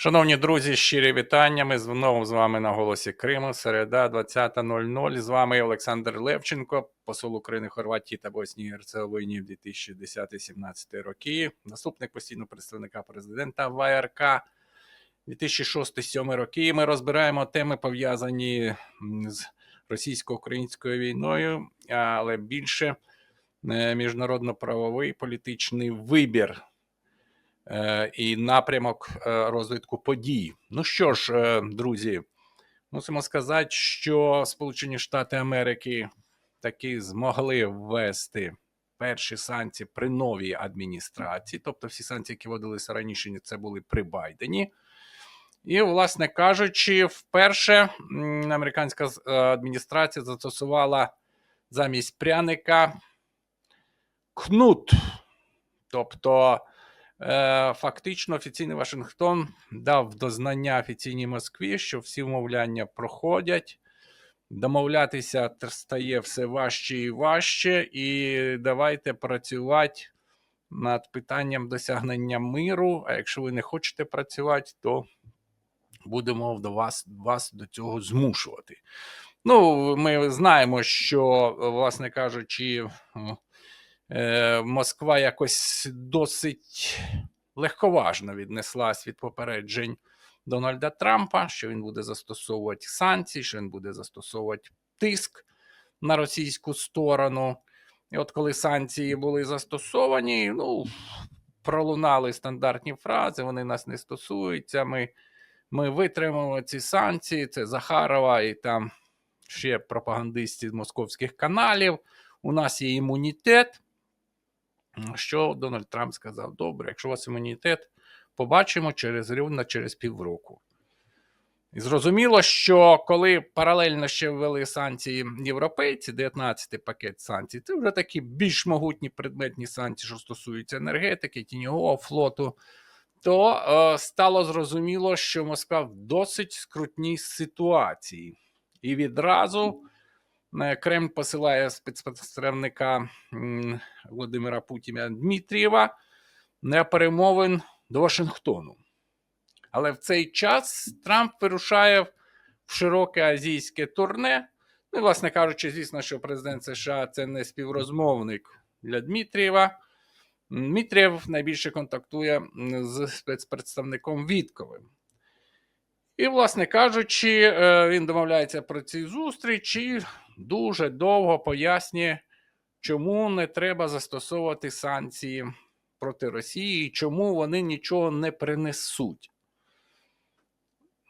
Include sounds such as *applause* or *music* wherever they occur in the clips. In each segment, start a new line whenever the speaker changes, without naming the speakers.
Шановні друзі, щирі вітання. Ми знову з вами на голосі Криму. Середа 20.00. З вами Олександр Левченко, посол України, Хорватії та Боснії і Герцеговині в 2010-17 роки. Наступник постійного представника президента ВРК 2006-2007 роки. Ми розбираємо теми пов'язані з російсько-українською війною, але більше е, міжнародно-правовий політичний вибір і напрямок е, розвитку подій. Ну що ж, е, друзі, мусимо сказати, що Сполучені Штати Америки таки змогли ввести перші санкції при новій адміністрації, тобто всі санкції, які вводилися раніше, це були при Байдені. І, власне кажучи, вперше американська е, адміністрація застосувала замість пряника кнут. Тобто, е, фактично, офіційний Вашингтон дав дознання офіційній Москві, що всі вмовляння проходять. Домовлятися стає все важче і важче, і давайте працювати над питанням досягнення миру. А якщо ви не хочете працювати, то будемо до вас, вас до цього змушувати. Ну, ми знаємо, що, власне кажучи, е, Москва якось досить легковажно віднеслась від попереджень Дональда Трампа, що він буде застосовувати санкції, що він буде застосовувати тиск на російську сторону. І от коли санкції були застосовані, ну, пролунали стандартні фрази, вони нас не стосуються. Ми, ми витримаємо ці санкції, це Захарова і там ще пропагандисти з московських каналів. У нас є імунітет. Що Дональд Трамп сказав: добре, якщо у вас імунітет, побачимо через рівно через півроку. І зрозуміло, що коли паралельно ще ввели санкції європейці, 19-й пакет санкцій, це вже такі більш могутні предметні санкції, що стосуються енергетики, тіньового флоту, то е, стало зрозуміло, що Москва в досить скрутній ситуації. І відразу Кремль посилає спецпредставника Володимира Путіна Дмитрієва на перемовин до Вашингтону. Але в цей час Трамп вирушає в широке азійське турне. Ну, власне кажучи, звісно, що президент США це не співрозмовник для Дмитрієва. Дмитрієв найбільше контактує з спецпредставником Вітковим. І, власне кажучи, е, він домовляється про ці зустрічі, дуже довго пояснює, чому не треба застосовувати санкції проти Росії і чому вони нічого не принесуть.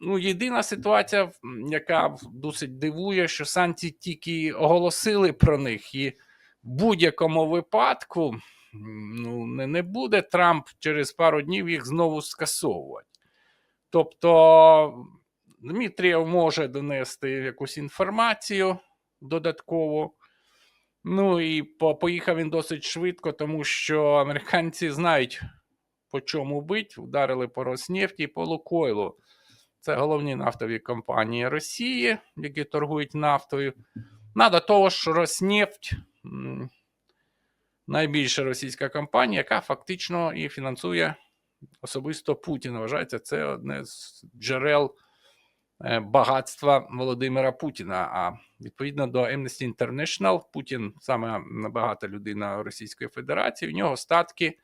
Ну, єдина ситуація, яка досить дивує, що санкції тільки оголосили про них, і в будь-якому випадку ну, не, не буде Трамп через пару днів їх знову скасовувати. Тобто Дмитрієв може донести якусь інформацію додатково. Ну і поїхав він досить швидко, тому що американці знають, по чому бить. Вдарили по Роснефті і по Лукойлу. Це головні нафтові компанії Росії, які торгують нафтою. Надо того ж Роснефть, найбільша російська компанія, яка фактично і фінансує особисто Путіна. Вважається, це одне з джерел багатства Володимира Путіна. А відповідно до Amnesty International, Путін саме набагата людина Російської Федерації, в нього статки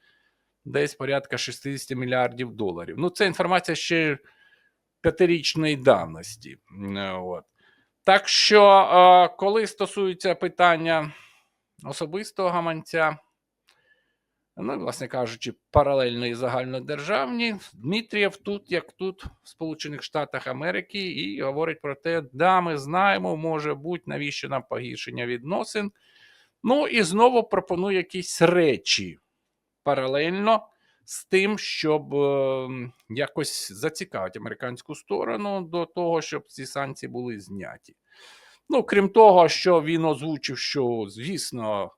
десь порядка 60 мільярдів доларів. Ну, це інформація ще п'ятирічної давності. Е, От. Так що, е, коли стосується питання особистого гаманця, ну, власне кажучи, паралельно і загальнодержавні, Дмитрієв тут, як тут, в Сполучених Штатах Америки, і говорить про те, да, ми знаємо, може бути, навіщо нам погіршення відносин. Ну і знову пропонує якісь речі паралельно з тим, щоб е, якось зацікавити американську сторону до того, щоб ці санкції були зняті. Ну, крім того, що він озвучив, що, звісно,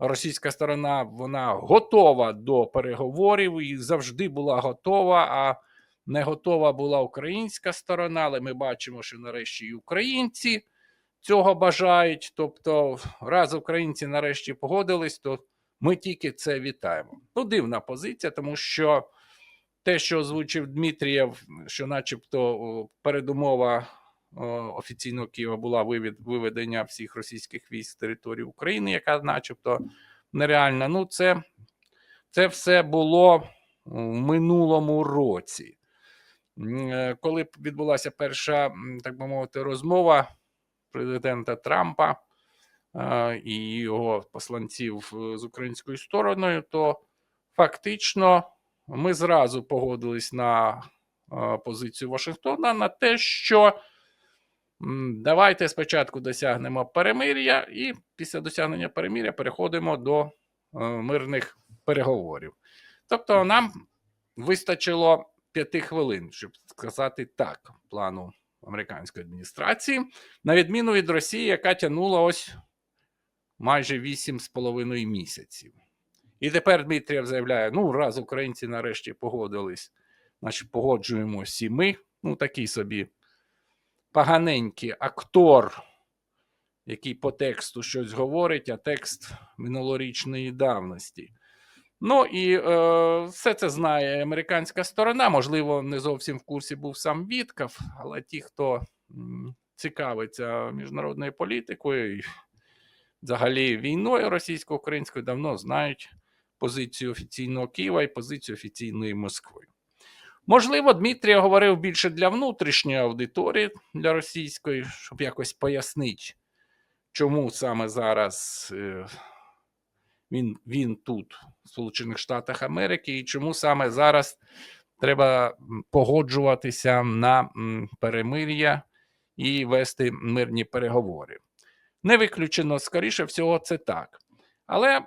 російська сторона вона готова до переговорів і завжди була готова, а не готова була українська сторона, але ми бачимо, що нарешті і українці цього бажають. Тобто, раз українці нарешті погодились, то ми тільки це вітаємо. Ну, дивна позиція, тому що те, що озвучив Дмитрієв, що, начебто, передумова офіційного Києва була виведення всіх російських військ з території України, яка, начебто, нереальна. Ну, це, це все було в минулому році. Е, Коли відбулася перша, так би мовити, розмова президента Трампа е, і його посланців е, з українською стороною, то фактично ми зразу погодились на е, позицію Вашингтона на те, що давайте спочатку досягнемо перемир'я, і після досягнення перемир'я переходимо до е, мирних переговорів. Тобто, нам вистачило п'яти хвилин, щоб сказати так плану американської адміністрації, на відміну від Росії, яка тягнула ось майже 8,5 місяців. І тепер Дмитрієв заявляє: ну, раз українці нарешті погодились, значить погоджуємося і ми. Ну, такий собі поганенький актор, який по тексту щось говорить, а текст минулорічної давності. Ну і е, все це знає американська сторона. Можливо, не зовсім в курсі був сам Віткав, але ті, хто цікавиться міжнародною політикою і взагалі війною російсько-українською, давно знають позицію офіційного Києва і позицію офіційної Москви. Можливо, Дмитрій говорив більше для внутрішньої аудиторії, для російської, щоб якось пояснити, чому саме зараз е, він, він тут, в Сполучених Штатах Америки, і чому саме зараз треба погоджуватися на перемир'я і вести мирні переговори. Не виключено, скоріше всього, це так. Але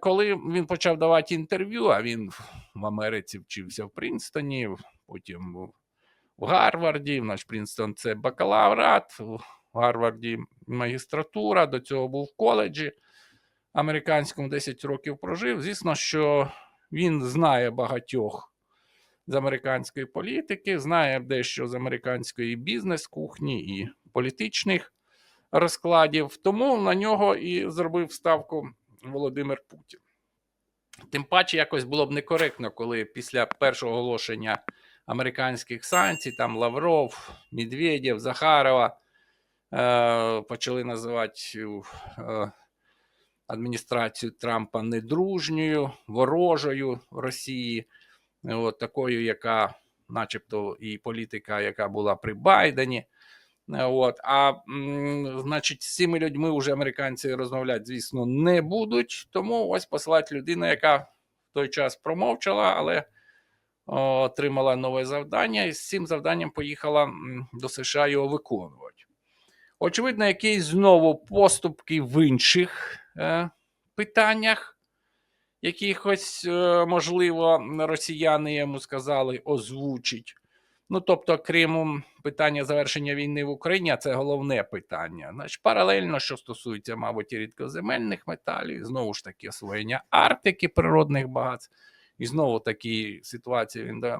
коли він почав давати інтерв'ю, а він в- в Америці вчився в Принстоні, потім в- в Гарварді, наш Принстон це бакалаврат, в Гарварді магістратура, до цього був в коледжі американському 10 років прожив. Звісно, що він знає багатьох з американської політики, знає дещо з американської бізнес-кухні і політичних розкладів. Тому на нього і зробив ставку Володимир Путін. Тим паче, якось було б некоректно, коли після першого оголошення американських санкцій, там Лавров, Медведєв, Захарова е, почали називати е, адміністрацію Трампа недружньою, ворожою Росії, от, такою, яка, начебто, і політика, яка була при Байдені. Е, От, а значить, з цими людьми вже американці розмовляти, звісно, не будуть. Тому ось посилати людину, яка в той час промовчала, але отримала нове завдання, і з цим завданням поїхала до США його виконувати. Очевидно, якісь знову поступки в інших е, питаннях, якихось, е, можливо, росіяни йому сказали озвучить. Ну, тобто, крім питання завершення війни в Україні, це головне питання. Значить, паралельно, що стосується, мабуть, і рідкоземельних металів, знову ж таки, освоєння Арктики, природних багатств, і знову такі ситуації в індо, е,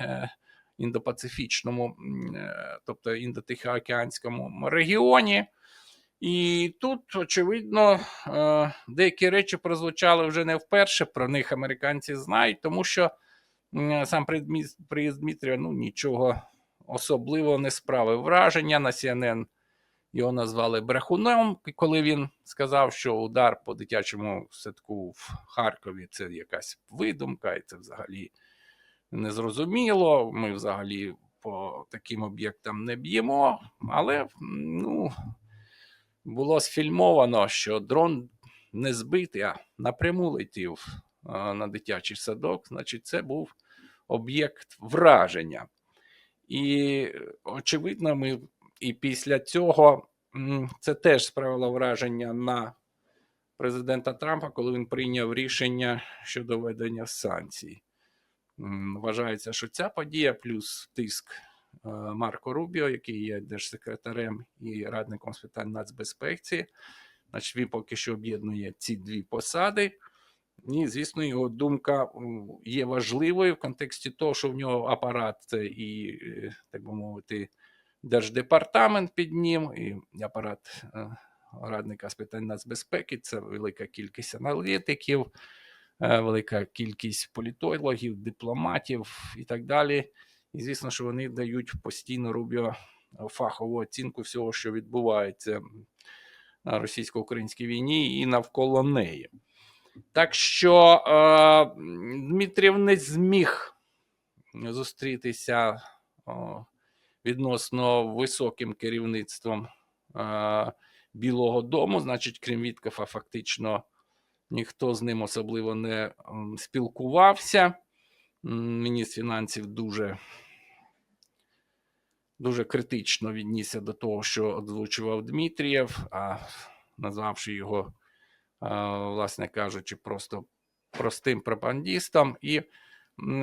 е, індопацифічному, е, тобто індотихоокеанському регіоні. І тут, очевидно, деякі речі прозвучали вже не вперше. Про них американці знають, тому що сам приїзд Дмитрія ну, нічого особливого не справив враження. На CNN його назвали брехуном, коли він сказав, що удар по дитячому садку в Харкові це якась видумка, і це взагалі незрозуміло. Ми взагалі по таким об'єктам не б'ємо, але ну, було сфільмовано, що дрон не збитий, а напряму летів на дитячий садок. Значить, це був об'єкт враження. І, очевидно, ми і після цього це теж справило враження на президента Трампа, коли він прийняв рішення щодо введення санкцій. Вважається, що ця подія плюс тиск е, Марко Рубіо, який є держсекретарем і радником з питань нацбезпеки, значить, він поки що об'єднує ці дві посади. І, звісно, його думка є важливою в контексті того, що в нього апарат і, е, так би мовити, держдепартамент під ним, і апарат е, радника з питань нацбезпеки, це велика кількість аналітиків, е, велика кількість політологів, дипломатів і так далі. І звісно, що вони дають постійно Рубіо фахову оцінку всього, що відбувається на російсько-українській війні і навколо неї. Так що е, Дмитрів не зміг зустрітися о, відносно високим керівництвом е, Білого Дому, значить, крім Віткафа, фактично ніхто з ним особливо не спілкувався. Міністр фінансів дуже, дуже критично віднісся до того, що озвучував Дмитрієв, а назвавши його, власне кажучи, просто простим пропагандистом. І,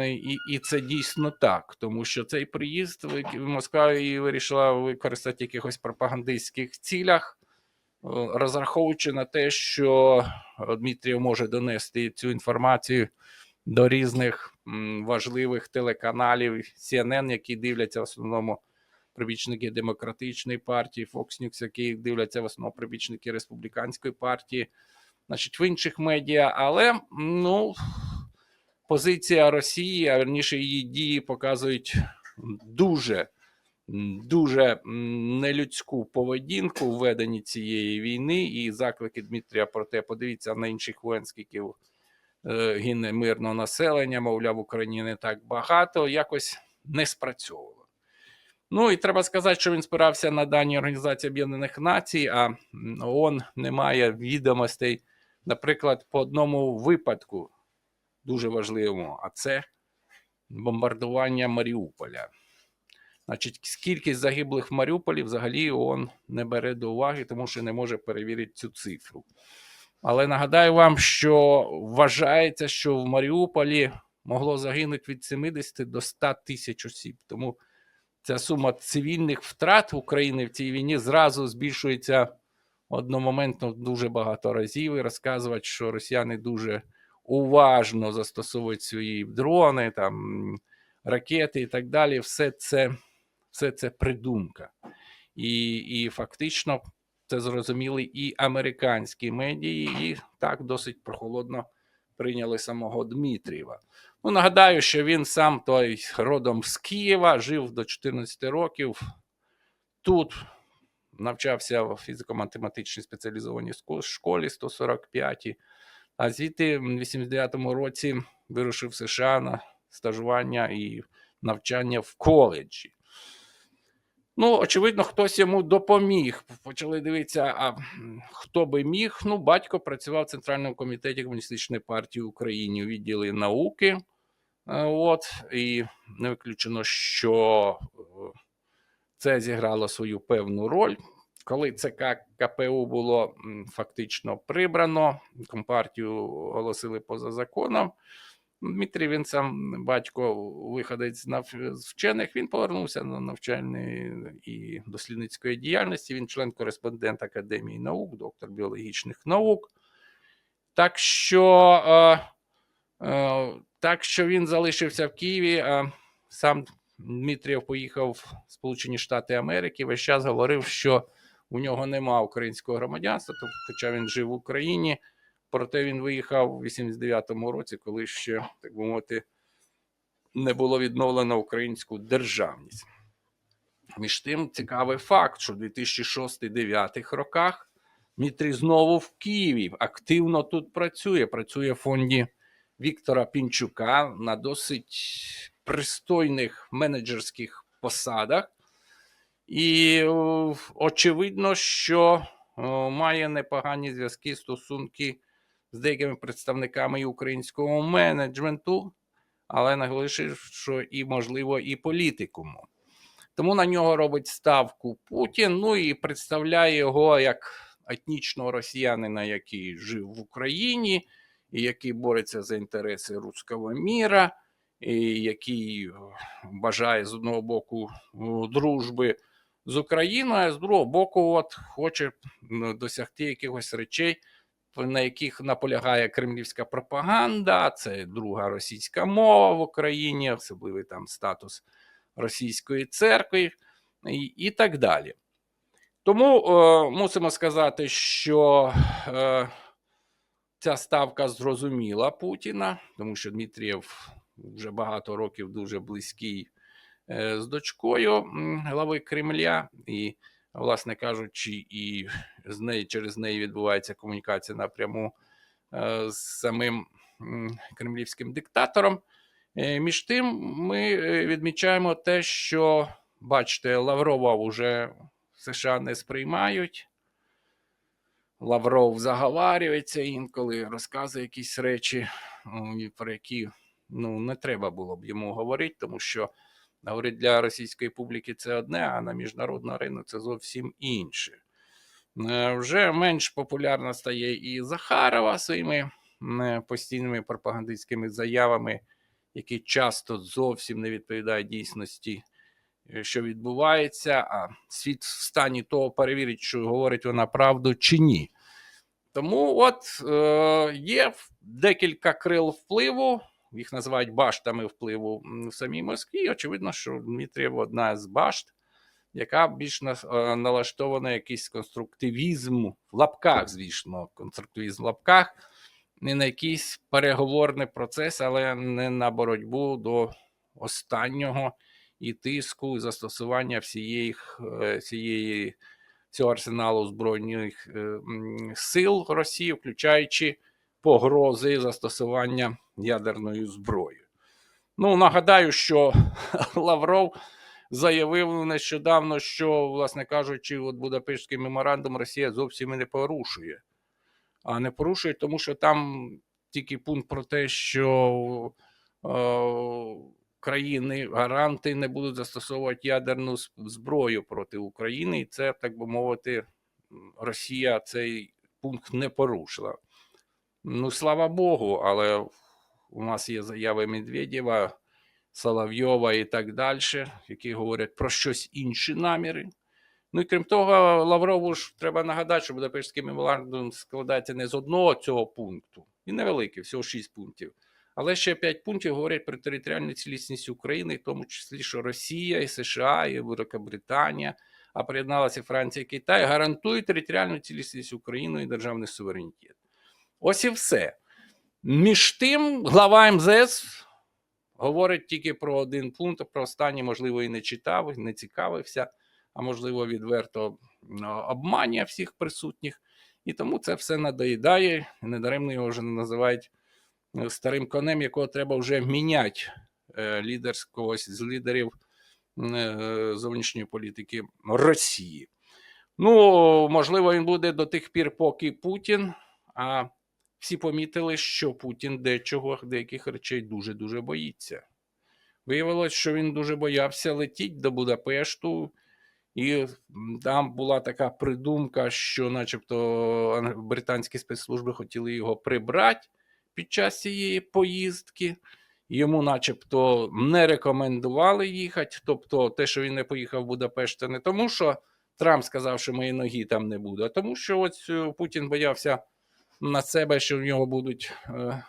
і, і це дійсно так, тому що цей приїзд Москва і вирішила використати в якихось пропагандистських цілях, е, розраховуючи на те, що Дмитрієв може донести цю інформацію до різних важливих телеканалів CNN, які дивляться в основному прибічники демократичної партії, Fox News, які дивляться в основному прибічники республіканської партії, значить, в інших медіа. Але ну, позиція Росії, а верніше її дії показують дуже. Дуже нелюдську поведінку в веденні цієї війни і заклики Дмитрія про те, подивіться на інших е, гине мирного населення, мовляв, в Україні не так багато, якось не спрацьовувало. Ну і треба сказати, що він спирався на дані Організації Об'єднаних Націй, а ООН не має відомостей, наприклад, по одному випадку, дуже важливому, а це бомбардування Маріуполя. Значить, кількість загиблих в Маріуполі взагалі ООН не бере до уваги, тому що не може перевірити цю цифру. Але нагадаю вам, що вважається, що в Маріуполі могло загинути від 70 до 100 тисяч осіб. Тому ця сума цивільних втрат України в цій війні зразу збільшується одномоментно дуже багато разів. І розказувати, що росіяни дуже уважно застосовують свої дрони, там, ракети і так далі. Все це, все це придумка. І, і фактично це зрозуміли і американські медії, і так досить прохолодно прийняли самого Дмитрієва. Ну, нагадаю, що він сам той родом з Києва, жив до 14 років. Тут навчався в фізико-математичній спеціалізованій школі 145 а звідти в 89-му році вирушив в США на стажування і навчання в коледжі. Ну, очевидно, хтось йому допоміг. Почали дивитися, а хто би міг. Ну, батько працював в Центральному комітеті Комуністичної партії України у відділі науки. Е, От, і не виключено, що е, це зіграло свою певну роль. Коли ЦК КПУ було фактично прибрано, компартію оголосили поза законом. Дмитрій, він сам батько, виходець з вчених, він повернувся до навчальної і дослідницької діяльності. Він член-кореспондент Академії наук, доктор біологічних наук. Так що, е, е, так що він залишився в Києві, сам Дмитрієв поїхав в Сполучені Штати Америки. Весь час говорив, що у нього нема українського громадянства, хоча він жив в Україні. Проте він виїхав у 89-му році, коли ще, так би мовити, не було відновлено українську державність. Між тим, цікавий факт, що в 2006-2009 роках Дмитрій знову в Києві активно тут працює. Працює в фонді Віктора Пінчука на досить пристойних менеджерських посадах. І очевидно, що має непогані зв'язки, стосунки з деякими представниками українського менеджменту, але наголошую, що і, можливо, і політикуму. Тому на нього робить ставку Путін, ну і представляє його як етнічного росіянина, який жив в Україні, і який бореться за інтереси руського міра, який бажає з одного боку дружби з Україною, а з другого боку, от хоче досягти якихось речей, на яких наполягає кремлівська пропаганда. Це друга російська мова в Україні, особливий там статус російської церкви і, і так далі. Тому е, мусимо сказати, що е, ця ставка зрозуміла Путіна, тому що Дмитрієв вже багато років дуже близький е, з дочкою глави Кремля, і, власне кажучи, і з неї через неї відбувається комунікація напряму е, з самим кремлівським диктатором. Е, Між тим, ми відмічаємо те, що, бачите, Лаврова вже США не сприймають. Лавров заговарюється інколи, розказує якісь речі, про які ну, не треба було б йому говорити, тому що говорить для російської публіки це одне, а на міжнародну арену це зовсім інше. Е, Вже менш популярна стає і Захарова своїми е, постійними пропагандистськими заявами, які часто зовсім не відповідають дійсності, е, що відбувається, а світ в стані того перевірить, що говорить вона правду чи ні. Тому от е, є декілька крил впливу, їх називають баштами впливу в самій Москві. І очевидно, що Дмитрієв одна з башт, яка більш е, налаштована якийсь конструктивізм в лапках, звісно, конструктивізм в лапках, не на якийсь переговорний процес, але не на боротьбу до останнього і тиску, і застосування всієї, е, всієї цього арсеналу збройних е, сил Росії, включаючи погрози застосування ядерною зброєю. Ну, нагадаю, що *laughs* Лавров заявив нещодавно, що, власне кажучи, от Будапештський меморандум Росія зовсім не порушує. А не порушує, тому що там тільки пункт про те, що е, країни гаранти не будуть застосовувати ядерну зброю проти України, і це, так би мовити, Росія цей пункт не порушила. Ну, слава Богу, але у нас є заяви Медведєва, Соловйова і так далі, які говорять про щось інші наміри. Ну і крім того, Лаврову ж треба нагадати, що Будапештський меморандум складається не з одного цього пункту, і невеликий, всього 6 пунктів. Але ще 5 пунктів говорять про територіальну цілісність України, в тому числі, що Росія, і США, і Великобританія, а приєдналася Франція і Китай, гарантують територіальну цілісність України і державний суверенітет. Ось і все. Між тим, глава МЗС говорить тільки про один пункт, про останній, можливо, і не читав, і не цікавився, а можливо, відверто ну, обманює всіх присутніх. І тому це все надоїдає. Недаремно його вже називають е, старим конем, якого треба вже міняти е, лідер з когось з лідерів е, зовнішньої політики Росії. Ну, можливо, він буде до тих пір, поки Путін. А всі помітили, що Путін дечого, деяких речей дуже-дуже боїться. Виявилось, що він дуже боявся летіти до Будапешту, і там була така придумка, що, начебто, британські спецслужби хотіли його прибрати під час цієї поїздки. Йому, начебто, не рекомендували їхати. Тобто, те, що він не поїхав в Будапешт, це не тому, що Трамп сказав, що моєї ноги там не буде, а тому, що ось е, Путін боявся на себе, що в нього будуть е,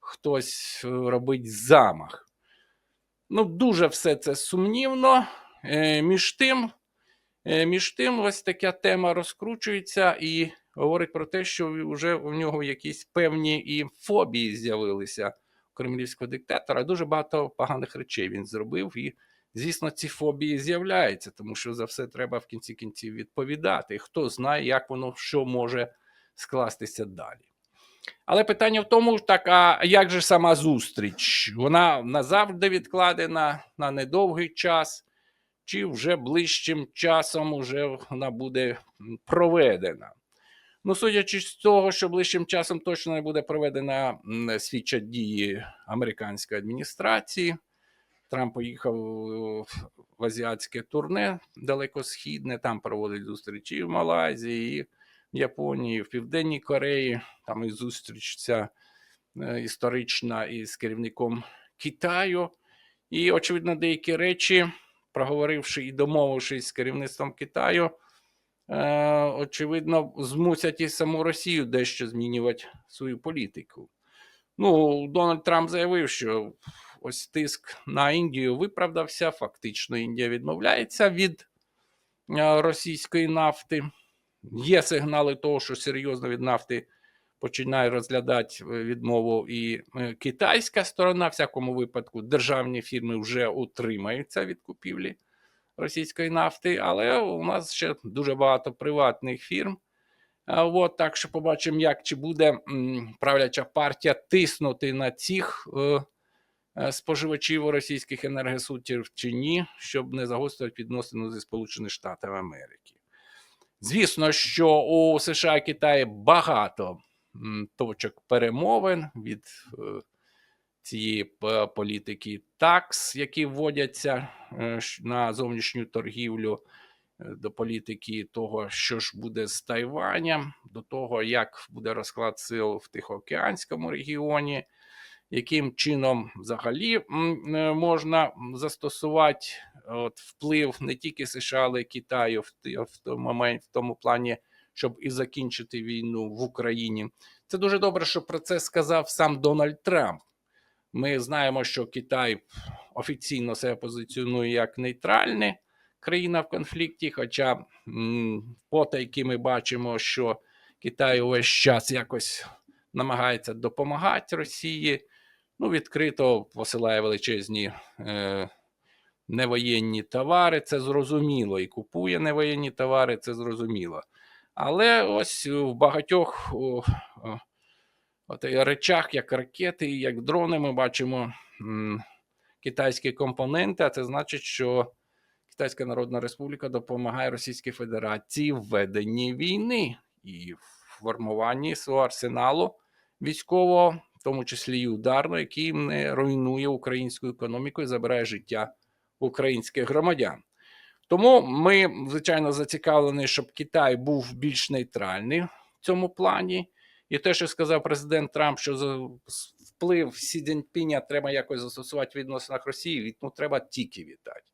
хтось е, робить замах. Ну, дуже все це сумнівно. Е, між тим, е, між тим, ось така тема розкручується і говорить про те, що вже у нього якісь певні і фобії з'явилися кремлівського диктатора. Дуже багато поганих речей він зробив. І, звісно, ці фобії з'являються, тому що за все треба в кінці кінців відповідати. Хто знає, як воно що може скластися далі. Але питання в тому, так, а як же сама зустріч? Вона назавжди відкладена на недовгий час, чи вже ближчим часом уже вона буде проведена? Ну, судячи з того, що ближчим часом точно не буде проведена, свідчать дії американської адміністрації. Трамп поїхав е, в азіатське турне далекосхідне, там проводить зустрічі в Малайзії, Японії, в Південній Кореї. Там і зустріч ця е, історична із керівником Китаю. І, очевидно, деякі речі, проговоривши і домовившись з керівництвом Китаю, е, очевидно, змусять і саму Росію дещо змінювати свою політику. Ну, Дональд Трамп заявив, що ось тиск на Індію виправдався. Фактично, Індія відмовляється від е, російської нафти. Є сигнали того, що серйозно від нафти починає розглядати е, відмову і е, китайська сторона. В всякому випадку, державні фірми вже утримаються від купівлі російської нафти, але у нас ще дуже багато приватних фірм. От, так що побачимо, як чи буде правляча партія тиснути на цих е, споживачів російських енергосутів чи ні, щоб не загострити відносини зі Сполучених Штатів Америки. Звісно, що у США і Китаї багато точок перемовин від е, цієї політики такс, які вводяться е, на зовнішню торгівлю, е, до політики того, що ж буде з Тайванем, до того, як буде розклад сил в Тихоокеанському регіоні, яким чином взагалі е, можна застосувати от, вплив не тільки США, але й Китаю в, в, тому, момент, в тому плані, щоб і закінчити війну в Україні. Це дуже добре, що про це сказав сам Дональд Трамп. Ми знаємо, що Китай офіційно себе позиціонує як нейтральна країна в конфлікті, хоча м, потайки ми бачимо, що Китай увесь час якось намагається допомагати Росії. Ну, відкрито посилає величезні е, невоєнні товари, це зрозуміло, і купує невоєнні товари, це зрозуміло. Але ось в багатьох о, о, і речах, як ракети, як дрони, ми бачимо м, китайські компоненти, а це значить, що Китайська Народна Республіка допомагає Російській Федерації в веденні війни і в формуванні свого арсеналу військового, тому числі і ударного, який не руйнує українську економіку і забирає життя українських громадян. Тому ми, звичайно, зацікавлені, щоб Китай був більш нейтральний в цьому плані. І те, що сказав президент Трамп, що за вплив Сі Цзіньпіня треба якось застосувати в відносинах Росії, ну треба тільки вітати.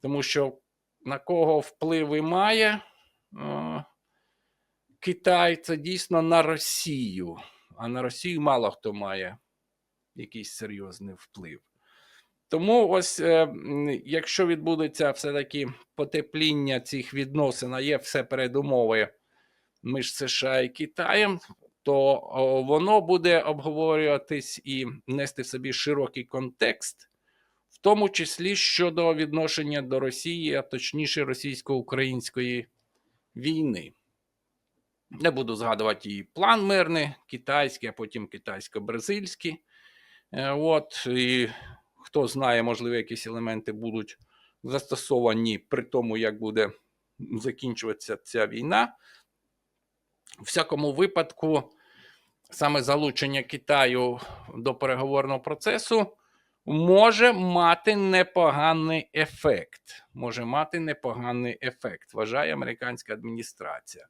Тому що на кого вплив і має е, Китай, це дійсно на Росію. А на Росію мало хто має якийсь серйозний вплив. Тому ось, е, якщо відбудеться все-таки потепління цих відносин, а є все передумови між США і Китаєм, то воно буде обговорюватись і нести в собі широкий контекст, в тому числі щодо відношення до Росії, а точніше російсько-української війни. Не буду згадувати і план мирний китайський, а потім китайсько-бразильський. Е, От, і хто знає, можливо, якісь елементи будуть застосовані при тому, як буде закінчуватися ця війна. У всякому випадку, саме залучення Китаю до переговорного процесу може мати непоганий ефект. Може мати непоганий ефект, вважає американська адміністрація.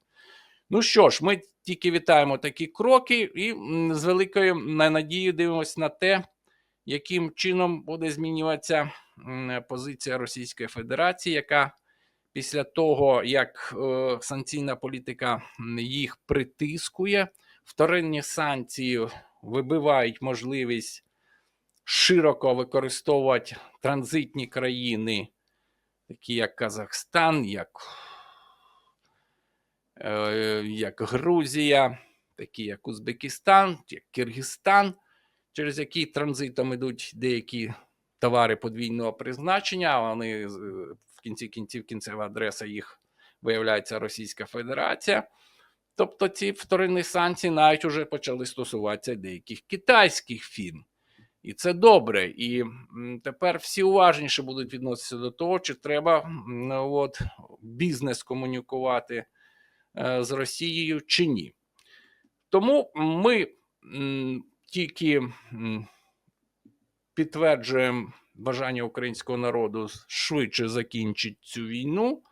Ну що ж, ми тільки вітаємо такі кроки і з великою на- надією дивимося на те, яким чином буде змінюватися позиція Російської Федерації, яка після того, як е, санкційна політика їх притискує, вторинні санкції вибивають можливість широко використовувати транзитні країни, такі як Казахстан, як як Грузія, такі як Узбекистан, як Киргизстан, через які транзитом йдуть деякі товари подвійного призначення, вони е, в кінці кінців кінцева адреса їх виявляється Російська Федерація. Тобто ці вторинні санкції навіть вже почали стосуватися деяких китайських фірм. І це добре. І тепер всі уважніше будуть відноситися до того, чи треба от, бізнес комунікувати е, з Росією чи ні. Тому ми тільки підтверджуємо бажання українського народу швидше закінчити цю війну,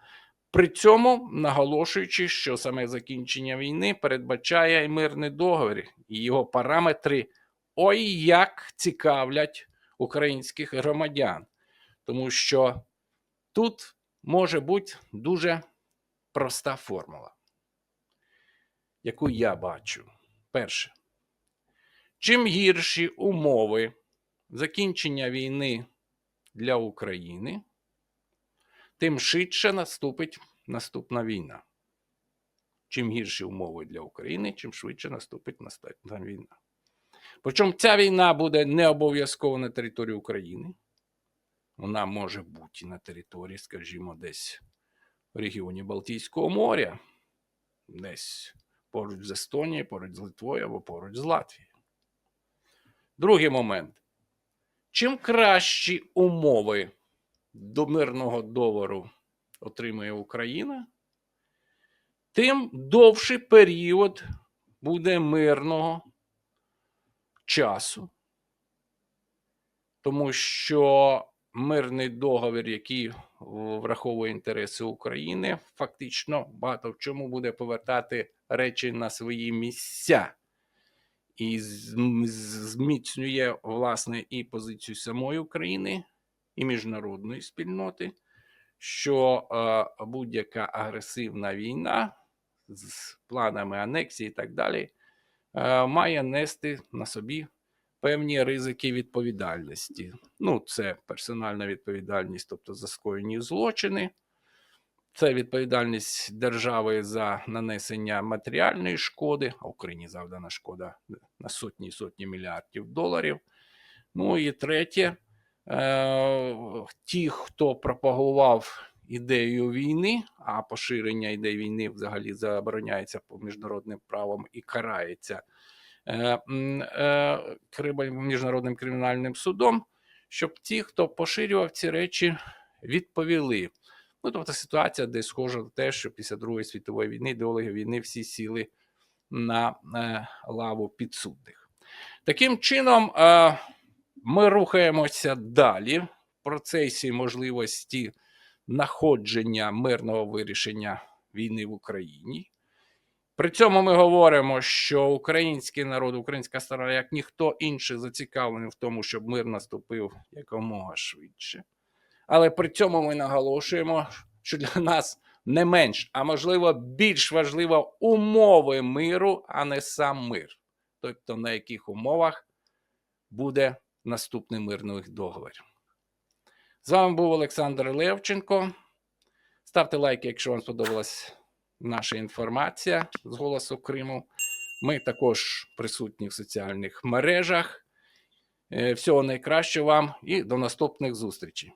при цьому наголошуючи, що саме закінчення війни передбачає і мирний договір, і його параметри ой як цікавлять українських громадян. Тому що тут може бути дуже проста формула, яку я бачу. Перше, чим гірші умови закінчення війни для України, тим швидше наступить наступна війна. чим гірші умови для України, чим швидше наступить наступна війна. Причому ця війна буде не обов'язково на території України. Вона може бути на території, скажімо, десь в регіоні Балтійського моря, десь поруч з Естонією, поруч з Литвою або поруч з Латвією. Другий момент. Чим кращі умови до мирного договору отримує Україна, тим довший період буде мирного часу. Тому що мирний договір, який враховує інтереси України, фактично багато в чому буде повертати речі на свої місця. І зміцнює власне і позицію самої України, і міжнародної спільноти, що е, будь-яка агресивна війна з планами анексії і так далі е, має нести на собі певні ризики відповідальності. Ну, це персональна відповідальність, тобто за скоєні злочини. Це відповідальність держави за нанесення матеріальної шкоди, а Україні завдана шкода на сотні і сотні мільярдів доларів. Ну і третє, е, ті, хто пропагував ідею війни, а поширення ідеї війни взагалі забороняється по міжнародним правом і карається міжнародним кримінальним судом, щоб ті, хто поширював ці речі, відповіли. Ну, тобто ситуація, де схожа на те, що після Другої світової війни ідеологи війни всі сіли на е, лаву підсудних. Таким чином, е, ми рухаємося далі в процесі можливості находження мирного вирішення війни в Україні. При цьому ми говоримо, що український народ, українська сторона, як ніхто інший, зацікавлений в тому, щоб мир наступив якомога швидше. Але при цьому ми наголошуємо, що для нас не менш, а можливо більш важливо умови миру, а не сам мир. Тобто на яких умовах буде наступний мирний договір. З вами був Олександр Левченко. Ставте лайки, якщо вам сподобалась наша інформація з голосу Криму. Ми також присутні в соціальних мережах. Е, Всього найкращого вам і до наступних зустрічей.